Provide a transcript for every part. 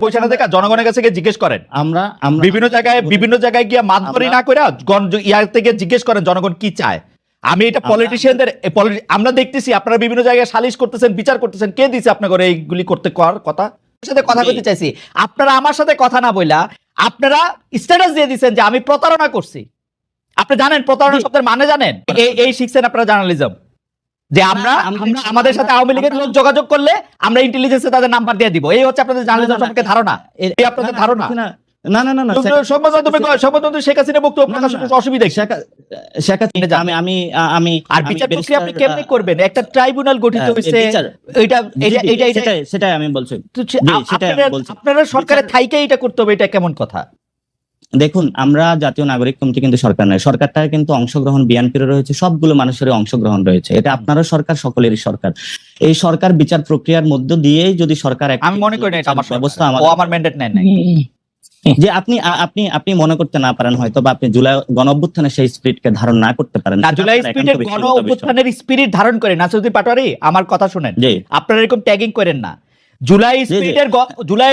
পয়সা দেখা জনগণের কাছে গিয়ে জিজ্ঞেস করেন। আমরা আমরা বিভিন্ন জায়গায় বিভিন্ন জায়গায় গিয়ে মাতবরি না করে ইয়ার থেকে জিজ্ঞেস করেন জনগণ কি চায়? আমি এটা পলিটিশিয়ানদের আমরা দেখতেছি আপনারা বিভিন্ন জায়গায় সালিশ করতেছেন বিচার করতেছেন কে দিছে আপনাদের এইগুলি করতে কথা? সাথে কথা বলতে চাইছি। আপনারা আমার সাথে কথা না বইলা আপনারা স্ট্যাটাস দিয়ে দিচ্ছেন যে আমি প্রতারণা করছি। আপনি জানেন প্রতারণা। শব্দের মানে জানেন? এই শিখছেন আপনারা জার্নালিজম। যে আমরা আমরা- আমাদের সাথে আওয়ামী লীগের লোক যোগাযোগ করলে আমরা ইন্টেলিজেন্সে তাদের নাম্বার দিয়ে দিব। এই হচ্ছে আপনাদের জার্নালিজম সম্পর্কে ধারণা। এই আপনাদের ধারণা। না, না না না শেখ হাসিনা বক্তব্য অসুবিধা শেখ- শেখ হাসিনা আমি আমি আমি আর বিচার প্রক্রিয়া আপনি কেমনে করবেন? একটা ট্রাইব্যুনাল গঠিত হয়েছে এটা এটা এটা সেটাই আমি বলছি। আপনারা-। সরকারের থাইকে এটা করতে হবে এটা কেমন কথা? দেখুন আমরা জাতীয় নাগরিক কমিটি কিন্তু সরকার নয়। সরকারটা কিন্তু অংশগ্রহণ বিএনপির রয়েছে সবগুলো মানুষের অংশগ্রহণ রয়েছে। এটা আপনারও সরকার সকলেরই সরকার। এই সরকার বিচার প্রক্রিয়ার মধ্য দিয়েই যদি সরকার আমি মনে করি না এটা আমার ব্যবস্থা আমার ম্যান্ডেট নেয় নাই। যে আপনি আপনি আপনি মনে করতে না পারেন হয়তো বা আপনি জুলাই গণ অভ্যুত্থানে সেই স্পিরিটকে ধারণ না করতে পারেন। না জুলাই স্পিরিটের গণ অভ্যুত্থানের স্পিরিট ধারণ করে নাসিরুদ্দিন পাটোয়ারি আমার কথা শুনেন। আপনারা এরকম ট্যাগিং করেন না। জুলাই। স্পিরিটের জুলাই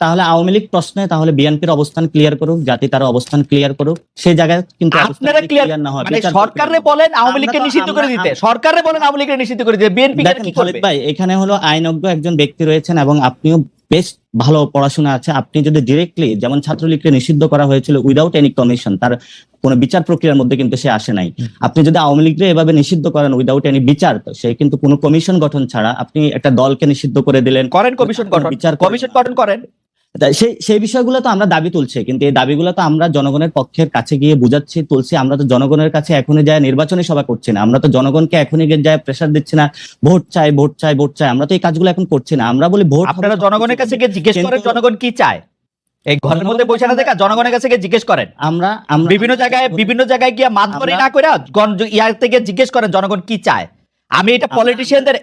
তাহলে আওয়ামী লীগ প্রশ্নে তাহলে বিএনপির অবস্থান ক্লিয়ার করুক জাতি তার অবস্থান ক্লিয়ার করুক। সেই জায়গায় কিন্তু আপনারা ক্লিয়ার না হয় মানে সরকারে বলেন আওয়ামী লীগকে নিষিদ্ধ করে দিতে। সরকারে বলেন আওয়ামী লীগকে নিষিদ্ধ করে দিতে। বিএনপি কি করবে? ভাই এখানে হলো আইনজ্ঞ একজন ব্যক্তি রয়েছেন এবং আপনিও বেশ ভালো পড়াশোনা আছে। আপনি যদি ডিরেক্টলি যেমন ছাত্রলীগকে নিষিদ্ধ করা হয়েছিল উইদাউট এনি কমিশন তার কোনো বিচার প্রক্রিয়ার মধ্যে কিন্তু সে আসে নাই। আপনি যদি আওয়ামী লীগকে এভাবে নিষিদ্ধ করেন উইদাউট এনি বিচার তো সে কিন্তু কোনো কমিশন গঠন ছাড়া আপনি একটা দলকে নিষিদ্ধ করে দিলেন। করেন কমিশন গঠন। বিচার কমিশন গঠন করেন। সেই সেই বিষয়গুলো তো আমরা দাবি তুলছি কিন্তু এই দাবিগুলো তো আমরা জনগণের পক্ষের কাছে গিয়ে বুঝাচ্ছি তুলছি। আমরা তো জনগণের কাছে এখনই যায় নির্বাচনী সভা করছি না। আমরা তো জনগণকে এখনই গিয়ে যায় প্রেশার দিচ্ছি না ভোট চাই ভোট চাই ভোট চাই। আমরা তো এই কাজগুলো এখন করছি না। আমরা বলি ভোট আপনারা জনগণের কাছে গিয়ে জিজ্ঞেস করেন জনগণ কি চায়। এই ঘরের মধ্যে বসে না দেখা জনগণের কাছে গিয়ে জিজ্ঞেস করেন। আমরা বিভিন্ন জায়গায় বিভিন্ন জায়গায় গিয়ে মাতবরি আমরা- না করে ইয়ার থেকে জিজ্ঞেস করেন জনগণ কি চায়। আমি এটা পলিটিশিয়ানদের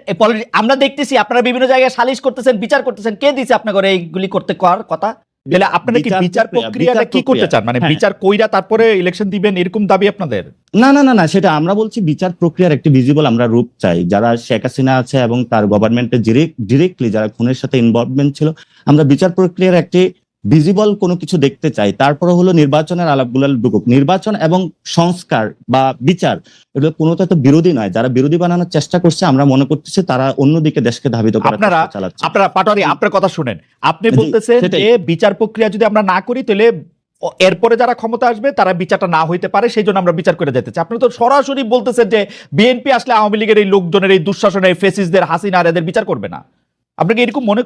আমরা দেখতেছি আপনারা বিভিন্ন জায়গায় সালিশ করতেছেন বিচার করতেছেন কে দিছে আপনাদের এইগুলি করতে করার কথা? তাহলে আপনারা কি বিচার বিচার প্রক্রিয়া, প্রক্রিয়াটা কি করতে চান? মানে হ্যাঁ। বিচার কইরা তারপরে ইলেকশন দিবেন এরকম দাবি আপনাদের? না না না না সেটা আমরা বলছি বিচার প্রক্রিয়ার একটি ভিজিবল আমরা রূপ চাই। যারা শেখ হাসিনা আছে এবং তার গভর্নমেন্টের ডিরেক্টলি যারা খুনের সাথে ইনভলভমেন্ট ছিল আমরা বিচার প্রক্রিয়ার একটি ভিজিবল কোনো কিছু দেখতে চাই তারপরে হলো নির্বাচনের আলাপগুলো ঢুকুক নির্বাচন এবং সংস্কার বা বিচার এগুলো কোনোটা তো বিরোধী নয়। যারা বিরোধী বানানোর চেষ্টা করছে আমরা মনে করতেছি তারা অন্যদিকে দেশকে ধাবিত করার আপনারা- চেষ্টা চালাচ্ছে। আপনারা পাটোয়ারি আপনার কথা শুনেন। আপনি বলতেছেন যে বিচার প্রক্রিয়া যদি আমরা না করি তাহলে এরপরে যারা ক্ষমতা আসবে তারা বিচারটা না হইতে পারে সেই জন্য আমরা বিচার করে যেতে চাই। আপনি তো সরাসরি বলতেছেন যে বিএনপি আসলে আওয়ামী লীগের এই লোকজনের এই দুঃশাসনের ফেসিসদের হাসিনা আর এদের বিচার করবে না। আপনাকে এরকম মনে এ-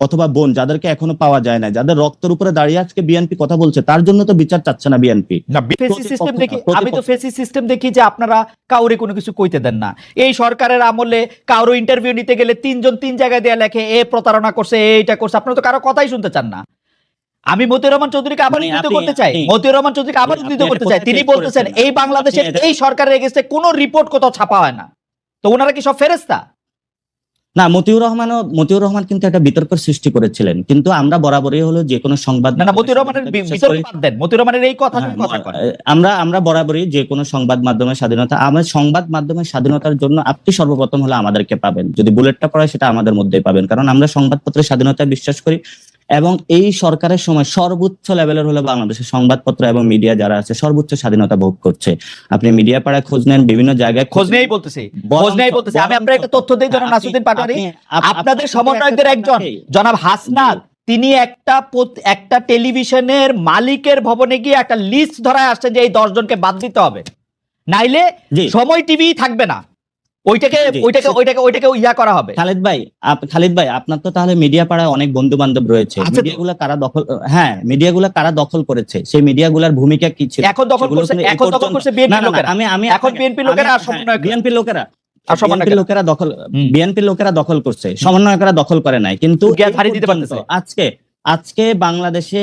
অথবা বোন যাদেরকে এখনও পাওয়া যায় না যাদের রক্তের উপরে দাঁড়িয়ে আজকে বিএনপি কথা বলছে তার জন্য তো বিচার চাচ্ছে না বিএনপি আমি তো ফেসি সিস্টেম দেখি যে আপনারা কাউরে কোনো কিছু কইতে দেন না। এই সরকারের আমলে কারও ইন্টারভিউ নিতে গেলে তিনজন তিন জায়গায় দেয়া লেখে এ প্রতারণা করছে এ এটা করছে আপনারা তো কারও কথাই শুনতে চান না। আমি মতিউর রহমান চৌধুরীকে আবার মানে উদ্ধৃত করতে চাই। মতিউর রহমান চৌধুরীকে আবার উদ্ধৃত করতে চাই। তিনি বলতেছেন এই বাংলাদেশের এই সরকারের এগেস্টে কোনো রিপোর্ট কোথাও ছাপা হয় না। তো ওনারা কি সব ফেরেস্তা না মতিউর রহমানও মতিউর রহমান কিন্তু একটা বিতর্কের সৃষ্টি করেছিলেন। কিন্তু আমরা বরাবরই হলো যে কোনো সংবাদ না মতিউর রহমানের বিতর্ক দেন। মতিউর রহমানের এই কথা হ্যাঁ। আমরা আমরা বরাবরই যে কোনো সংবাদ মাধ্যমের স্বাধীনতা আমার সংবাদ মাধ্যমের স্বাধীনতার জন্য আপনি সর্বপ্রথম হলো আমাদেরকে পাবেন। যদি বুলেটটা পড়ায় সেটা আমাদের মধ্যেই পাবেন। কারণ আমরা সংবাদপত্রের স্বাধীনতায় বিশ্বাস করি। এবং এই সরকারের সময় সর্বোচ্চ লেভেলের হলো বাংলাদেশের সংবাদপত্র এবং মিডিয়া যারা আছে সর্বোচ্চ স্বাধীনতা ভোগ করছে। আপনি মিডিয়া পাড়ায় খোঁজ নেন বিভিন্ন জায়গায় খোঁজ নেই বলতেছি। খোঁজ নেই বলতেছি। আমি আপনার একটা তথ্য দিই জনাব নাসুদ্দিন পাটোয়ারি। আপনাদের সমন্বয়কদের একজন জনাব হাসনাত তিনি একটা একটা টেলিভিশনের মালিকের ভবনে গিয়ে একটা লিস্ট ধরায় আসছেন যে এই দশজনকে বাদ দিতে হবে। নাইলে সময় টিভি থাকবে না। ওইটাকে ওইটাকে ওইটাকে ওইটাকে ইয়া করা হবে। খালিদ ভাই খালিদ ভাই আপনার তো তাহলে মিডিয়া পাড়ায় অনেক বন্ধু বান্ধব রয়েছে। মিডিয়াগুলো কারা দখল হ্যাঁ মিডিয়াগুলো কারা দখল করেছে? সেই মিডিয়াগুলোর ভূমিকা কি ছিল? এখন দখল করছে এখন দখল করছে বিএনপি লোকেরা। আমি আমি এখন BNP লোকেরা আর বিএনপি লোকেরা আর বিএনপি লোকেরা দখল। বিএনপি লোকেরা দখল করছে। সমন্বয়করা দখল করে নাই। কিন্তু। আজকে আজকে বাংলাদেশে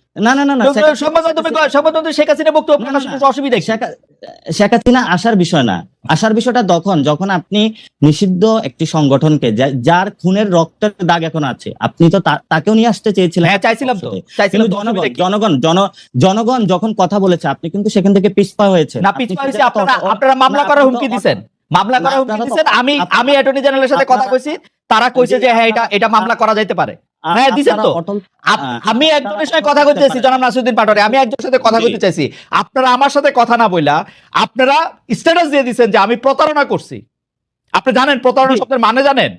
না না না না শেখ- সংবাদ মাধ্যমে শেখ হাসিনা বক্তব্য না, না, প্রকাশ না। করতে অসুবিধা শেখ শেখ হাসিনা আসার বিষয় না। আসার বিষয়টা তখন যখন আপনি নিষিদ্ধ একটি সংগঠনকে যার খুনের রক্তের দাগ এখন আছে আপনি তো তাকেও নিয়ে আসতে চেয়েছিলেন হ্যাঁ চাইছিলাম তো। কিন্তু জনগণ জনগণ জন জনগণ যখন কথা বলেছে আপনি কিন্তু সেখান থেকে পিছপা হয়েছে না পিছপা হয়েছে আপনারা আপনারা মামলা করার হুমকি দিছেন। মামলা করার হুমকি দিছেন। আমি আমি অ্যাটর্নি জেনারেলের সাথে কথা কইছি তারা কইছে যে হ্যাঁ এটা এটা মামলা করা যাইতে পারে। হ্যাঁ, দিছেন তো। আমি একজনের সাথে কথা বলতে চাইছি জনাব নাসিরুদ্দিন পাটোয়ারি। আমি একজনের সাথে কথা জি। চাইছি আপনারা আমার সাথে কথা না বইলা আপনারা স্ট্যাটাস দিয়ে দিচ্ছেন যে আমি প্রতারণা করছি। আপনি জানেন প্রতারণা শব্দের মানে জানেন?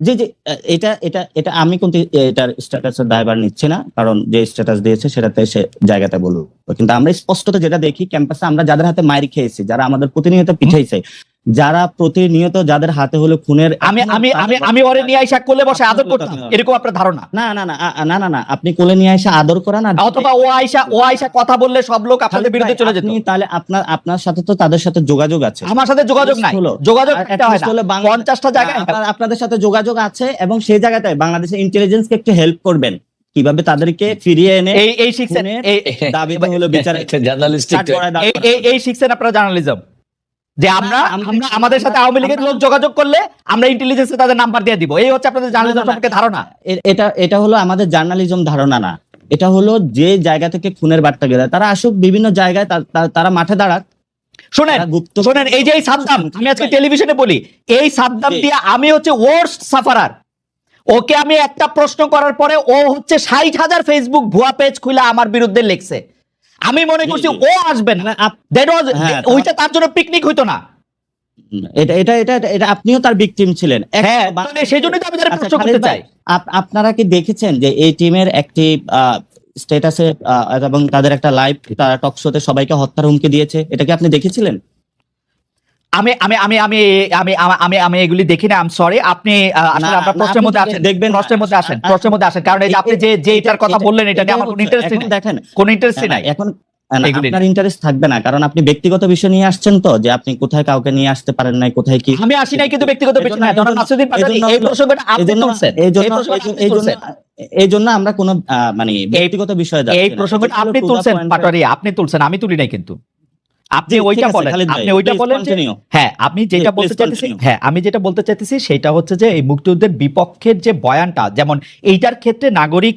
জি জি। এটা এটা এটা আমি কিন্তু এটার স্ট্যাটাসের দায়ভার নিচ্ছি না কারণ যে স্ট্যাটাস দিয়েছে সেটাতে সে জায়গাতে বলব কিন্তু আমরা স্পষ্টত যেটা দেখি ক্যাম্পাসে আমরা যাদের হাতে মাইর খেয়েছি যারা আমাদের প্রতিনিয়ত পিছাইছে যারা প্রতিনিয়ত যাদের হাতে হলো খুনের আমি আমি আমি আমি ওরে নিয়ে আইসা কোলে বসে আদর করতাম। এরকম আপনার ধারণা? না না না না না না আপনি কোলে নিয়ে এসে আদর করা না অথবা ও আইসা ও আইসা কথা বললে সব লোক আপনাদের বিরুদ্ধে চলে যেত। আপনি তাহলে আপনার আপনার সাথে তো তাদের সাথে যোগাযোগ আছে। আমার সাথে যোগাযোগ নাই। যোগাযোগ at হয় না। হলো বাংলা- পঞ্চাশটা জায়গায় আপনার- আপনাদের সাথে যোগাযোগ আছে এবং সেই জায়গাটায় বাংলাদেশের ইন্টেলিজেন্সকে একটু হেল্প করবেন। কীভাবে তাদেরকে ফিরিয়ে এনে এই এই শিখছেন। এই দাবিতে হলো বিচারে জার্নালিস্টিক এই এই- এই শিখছেন আপনারা জার্নালিজম যে আমরা আমরা- আমাদের সাথে আওয়ামী লীগের লোক যোগাযোগ করলে আমরা ইন্টেলিজেন্সে তাদের নাম্বার দিয়ে দিব। এই হচ্ছে আপনাদের জার্নালিজম সম্পর্কে ধারণা। এটা এটা হলো আমাদের জার্নালিজম ধারণা না। এটা হলো যে জায়গা থেকে খুনের বার্তা গেলে তারা আসুক বিভিন্ন জায়গায় তারা মাঠে দাঁড়াক। শোনেন গুপ্ত শোনেন এই যে এই সাদ্দাম আমি আজকে টেলিভিশনে বলি এই সাদ্দাম দিয়ে আমি হচ্ছে ওয়ার্স্ট সাফারার ওকে আমি একটা প্রশ্ন করার পরে ও হচ্ছে ষাট হাজার ফেসবুক ভুয়া পেজ খুলে আমার বিরুদ্ধে লিখছে। আমি মনে করছি ও আসবে না। আপ- That হ্যাঁ, ওইটা তার জন্য পিকনিক হইতো না। এটা এটা এটা এটা- আপনিও তার বিকটিম ছিলেন। হ্যাঁ মানে সেই জন্যই তো আমি তার আচ্ছা, প্রশ্ন করতে চাই। আপনারা কি দেখেছেন যে এই টিমের একটি স্ট্যাটাসে এবং তাদের একটা লাইভ টক শোতে সবাইকে হত্যার হুমকি দিয়েছে? এটা কি আপনি দেখেছিলেন? আমি আমি আমি আমি আমি আমি- আমি এগুলি দেখি না আম সরি আপনি আসলে আপনার প্রশ্নের মধ্যে দেখবেন- আসেন দেখবেন- প্রশ্নের মধ্যে আসেন প্রশ্নের মধ্যে আসেন কারণ এই যে আপনি যে যে এটার কথা বললেন এটা নিয়ে আমার কোনো ইন্টারেস্ট নেই। দেখেন। কোনো ইন্টারেস্ট নাই। এখন আপনার ইন্টারেস্ট থাকবে না কারণ আপনি ব্যক্তিগত বিষয় নিয়ে আসছেন তো যে আপনি কোথায় কাউকে নিয়ে আসতে পারেন নাই কোথায় কি আমি আসি নাই কিন্তু ব্যক্তিগত বিষয় না এই প্রসঙ্গটা আপনি এই তুলছেন এই জন্য এই জন্য- আমরা কোনো মানে ব্যক্তিগত বিষয় এই প্রসঙ্গটা আপনি তুলছেন পাটোয়ারি আপনি তুলছেন আমি তুলি নাই কিন্তু। আপনি ওইটা বলেন। আপনি ওইটা বলেন হ্যাঁ আপনি যেটা বলতে চাইতেছি হ্যাঁ আমি যেটা বলতে চাইতেছি সেটা হচ্ছে যে এই মুক্তিযুদ্ধের বিপক্ষের যে বয়ানটা যেমন এইটার ক্ষেত্রে নাগরিক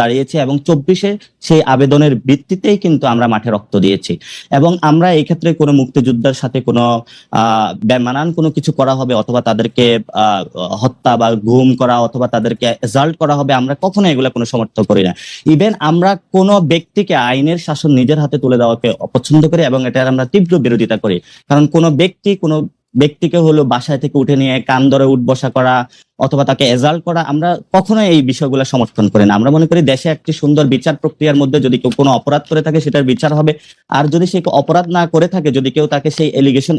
দাঁড়িয়েছি এবং চব্বিশে সেই আবেদনের ভিত্তিতেই কিন্তু আমরা মাঠে রক্ত দিয়েছি। এবং আমরা এই ক্ষেত্রে কোনো মুক্তিযোদ্ধার সাথে কোনো বেমানান কোনো কিছু করা হবে অথবা তাদেরকে হত্যা বা গুম করা অথবা তাদেরকে এজাল্ট করা হবে আমরা কখনো এগুলো কোনো সমর্থন করি না। ইভেন আমরা কোনো ব্যক্তিকে আইনের শাসন নিজের হাতে তুলে দেওয়াকে অপছন্দ করি এবং এটার আমরা তীব্র বিরোধিতা করি। কারণ কোনো ব্যক্তি কোনো ব্যক্তিকে হলো বাসায় থেকে উঠে নিয়ে কান ধরে উঠবসা করা অথবা তাকে এজাল্ট করা, আমরা কখনো এই বিষয়গুলো সমর্থন করি না। আমরা মনে করি দেশে একটি সুন্দর বিচার প্রক্রিয়ার মধ্যে যদি কেউ কোনো অপরাধ করে থাকে, সেটার বিচার হবে। আর যদি সে অপরাধ না করে থাকে, যদি কেউ তাকে সেই এলিগেশন